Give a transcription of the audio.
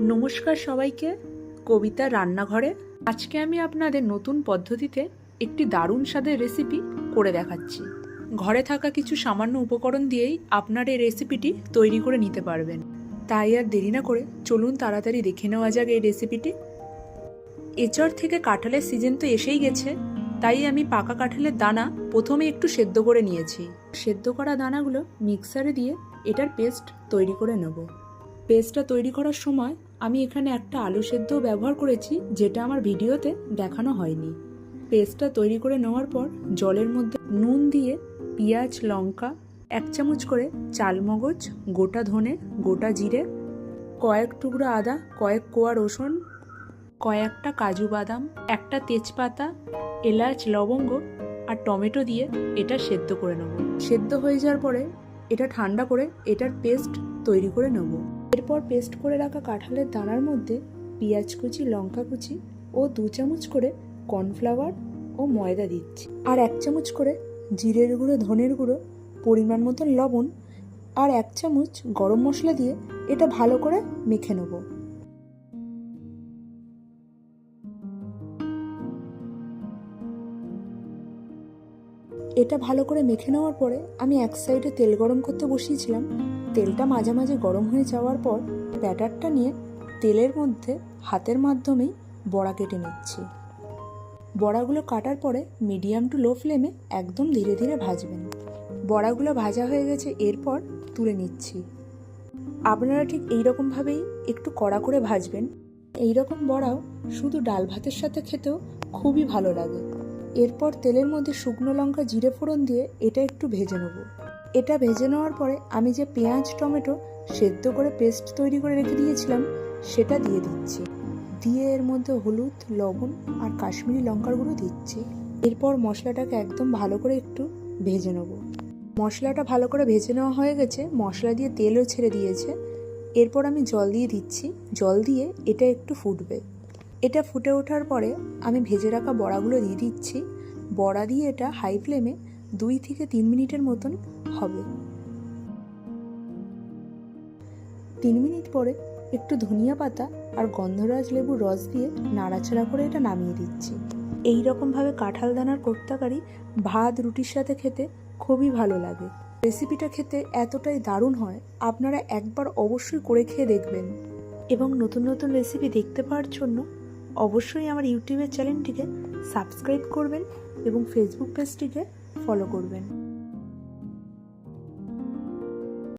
নমস্কার সবাইকে, কবিতা রান্নাঘরে। আজকে আমি আপনাদের নতুন পদ্ধতিতে একটি দারুণ স্বাদের রেসিপি করে দেখাচ্ছি। ঘরে থাকা কিছু সামান্য উপকরণ দিয়েই আপনার এই রেসিপিটি তৈরি করে নিতে পারবেন। তাই আর দেরি না করে চলুন তাড়াতাড়ি দেখে নেওয়া যাক এই রেসিপিটি এচর থেকে কাঁঠালের সিজন তো এসেই গেছে, তাই আমি পাকা কাঁঠালের দানা প্রথমে একটু সেদ্ধ করে নিয়েছি। সেদ্ধ করা দানাগুলো মিক্সারে দিয়ে এটার পেস্ট তৈরি করে নেব। পেস্টটা তৈরি করার সময় আমি এখানে একটা আলু সেদ্ধ ব্যবহার করেছি, যেটা আমার ভিডিওতে দেখানো হয়নি। পেস্টটা তৈরি করে নেওয়ার পর জলের মধ্যে নুন দিয়ে পেঁয়াজ, লঙ্কা, এক চামচ করে চালমগজ, গোটা ধনে, গোটা জিরে, কয়েক টুকরো আদা, কয়েক কোয়া রসুন, কয়েকটা কাজু বাদাম, একটা তেজপাতা, এলাচ, লবঙ্গ আর টমেটো দিয়ে এটা সেদ্ধ করে নেব। সেদ্ধ হয়ে যাওয়ার পরে এটা ঠান্ডা করে এটার পেস্ট তৈরি করে নেব। এরপর পেস্ট করে রাখা কাঁঠালের দানার মধ্যে পেঁয়াজ কুচি, লঙ্কা কুচি ও দু চামচ করে কর্নফ্লাওয়ার ও ময়দা দিচ্ছি। আর এক চামচ করে জিরের গুঁড়ো, ধনের গুঁড়ো, পরিমাণ মতন লবণ আর এক চামচ গরম মশলা দিয়ে এটা ভালো করে মেখে নেব। এটা ভালো করে মেখে নেওয়ার পরে আমি এক সাইডে তেল গরম করতে বসিয়েছিলাম। তেলটা মাঝে মাঝে গরম হয়ে যাওয়ার পর ব্যাটারটা নিয়ে তেলের মধ্যে হাতের মাধ্যমেই বড়া কেটে নিচ্ছি। বড়াগুলো কাটার পরে মিডিয়াম টু লো ফ্লেমে একদম ধীরে ধীরে ভাজবেন। বড়াগুলো ভাজা হয়ে গেছে, এরপর তুলে নিচ্ছি। আপনারা ঠিক এইরকমভাবেই একটু কড়া করে ভাজবেন। এইরকম বড়াও শুধু ডাল ভাতের সাথে খেতেও খুবই ভালো লাগে। এরপর তেলের মধ্যে শুকনো লঙ্কা, জিরে ফোড়ন দিয়ে এটা একটু ভেজে নেব। এটা ভেজে নেওয়ার পরে আমি যে পেঁয়াজ, টমেটো সেদ্ধ করে পেস্ট তৈরি করে রেখে দিয়েছিলাম, সেটা দিয়ে দিচ্ছি। দিয়ে এর মধ্যে হলুদ, লবণ আর কাশ্মীরি লঙ্কার গুঁড়ো দিচ্ছি। এরপর মশলাটাকে একদম ভালো করে একটু ভেজে নেব। মশলাটা ভালো করে ভেজে নেওয়া হয়ে গেছে, মশলা দিয়ে তেলও ছেড়ে দিয়েছে। এরপর আমি জল দিয়ে দিচ্ছি। জল দিয়ে এটা একটু ফুটবে। এটা ফুটে ওঠার পরে আমি ভেজে রাখা বড়াগুলো দিয়ে দিচ্ছি। বড়া দিয়ে এটা হাই ফ্লেমে দুই থেকে তিন মিনিটের মতন হবে। তিন মিনিট পরে একটু ধনিয়া পাতা আর গন্ধরাজ লেবুর রস দিয়ে নাড়াচাড়া করে এটা নামিয়ে দিচ্ছি। এই রকমভাবে কাঁঠাল দানার কোপ্তাকারি, ভাত, রুটির সাথে খেতে খুবই ভালো লাগে। রেসিপিটা খেতে এতটাই দারুণ হয়, আপনারা একবার অবশ্যই করে খেয়ে দেখবেন। এবং নতুন নতুন রেসিপি দেখতে পাওয়ার জন্য অবশ্যই আমার ইউটিউবের চ্যানেলটিকে সাবস্ক্রাইব করবেন এবং ফেসবুক পেজটিকে ফলো করবেন।